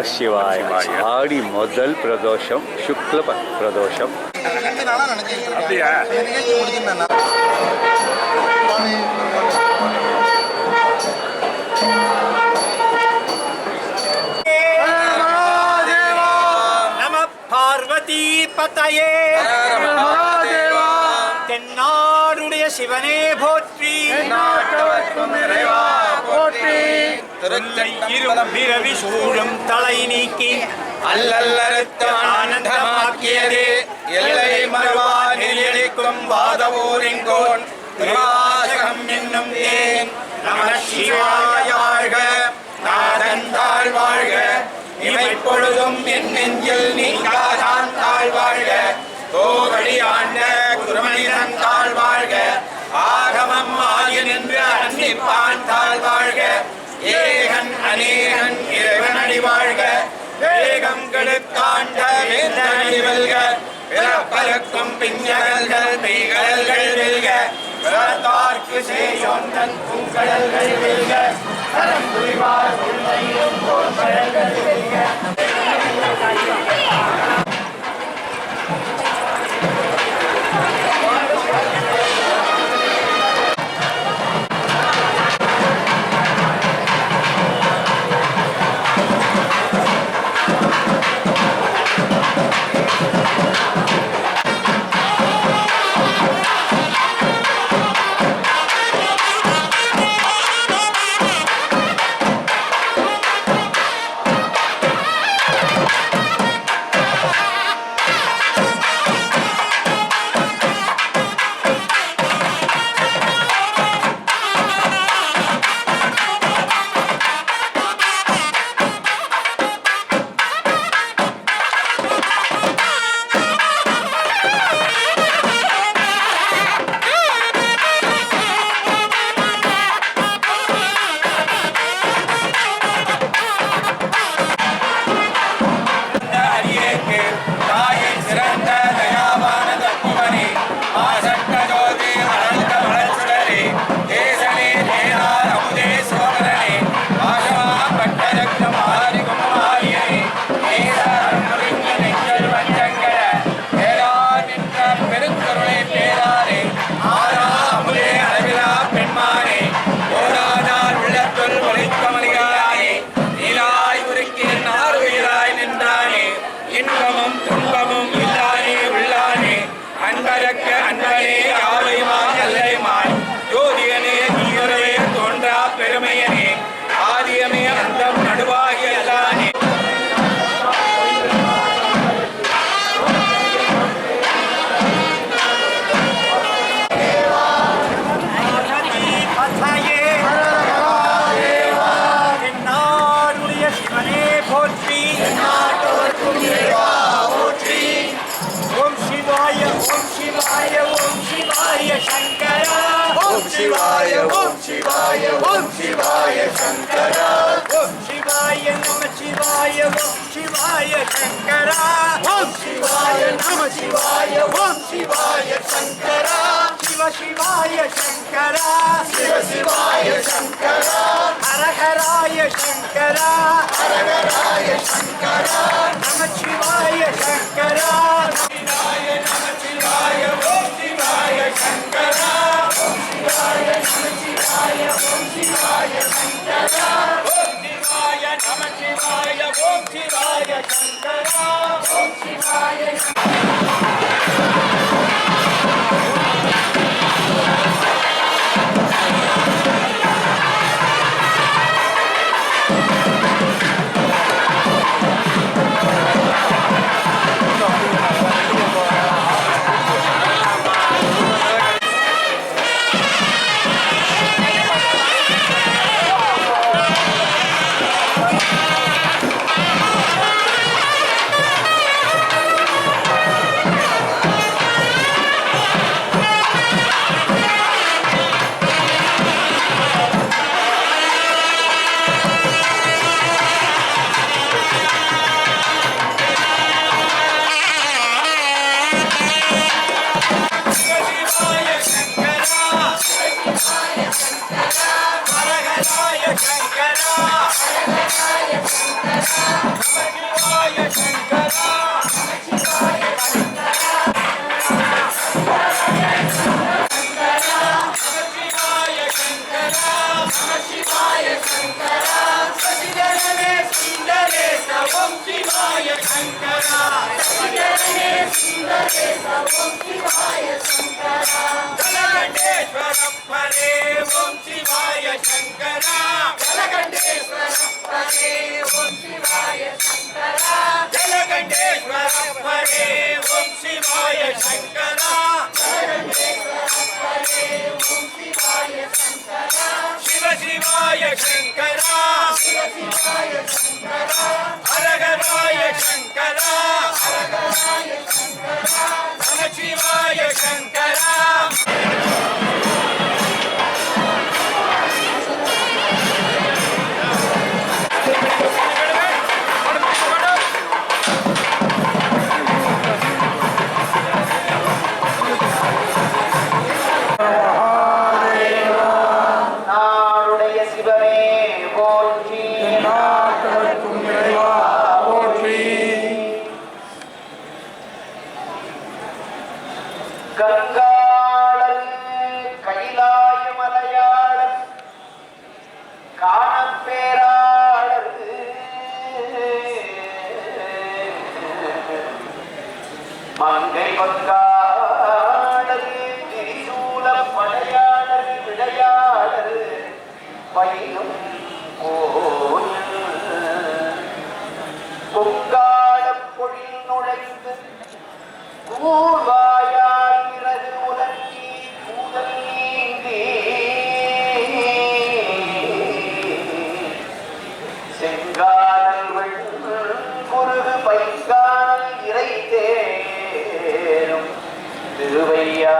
நம சிவாய ஆடி முதல் பிரதோஷம் சுக்ல பிரதோஷம். அப்படியா? பார்வதி பதையே தென்னாடுடைய சிவனே போற்றி. இரும் பிறவி சூழும் தலை நீக்கி. அல்லல்லறுத்த ஆனந்தமாக்கியது. எல்லை மறுவா நெறியளிக்கும் வாதவூரிங்கோன். திருவாசகம் என்னும் தேன். நம சிவாய வாழ்க நாதன் தாழ் வாழ்க இவை பொழுதும் என் நெஞ்சில் நீங்காதான் தாழ் நின்று தாழ் வாழ்க. ஏகன் அநேகன் இறைவனடி வாழ்க. வேகம் கெடுத்தாண்ட வேந்தனடி வெல்க. பிறப்பருக்கும் பிஞ்சகல்கள் பெய்கடல்கள் வெல்க. பிறத்தார்க்கு சேயோந்தன் பூங்கடல்கள் வெல்க. தரம் புரிவார் உள்ளையும் போர்க்கடல்கள் வெல்க. நம சிவாய ஓம் சிவாய சங்கரா ஓம் சிவாய நம சிவாய ஓம் சிவாய சங்கரா சிவ சிவாய சங்கரா சிவ சிவாய சங்கரா ஹரஹராய சங்கரா ஹரஹராய சங்கரா நம சிவாய சங்கரா Shiva Shivaya Shankara Shiva Shivaya Shankara சங்கரா சங்கரா சங்கரா நமச்சிவாய சங்கரா திருவையா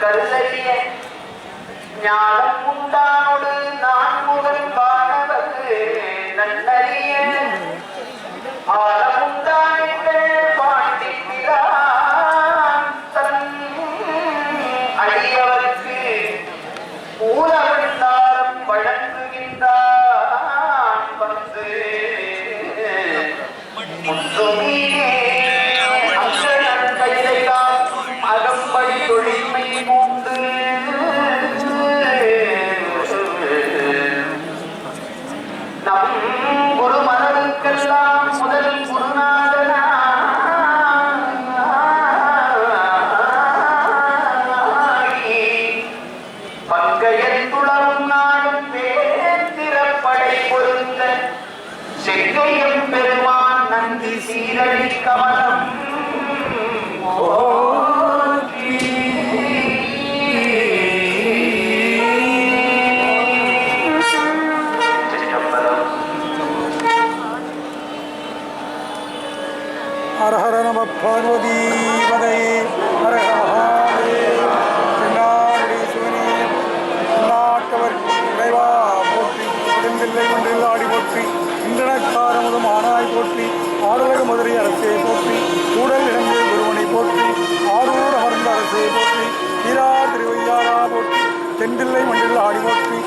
கல்லறிய ஞானம் உண்டானோடு நான் முதல் பெருமான் நந்தி சீரடி கமலம் ஓ அரசியை போற்றி கூடல் இடங்கள் ஒருவனை போற்றி ஆரூர் அமர்ந்த அரசியை போற்றி ஈரா திருவையாரா போற்றி தென்பிள்ளை மண்ணில் ஆடி போற்றி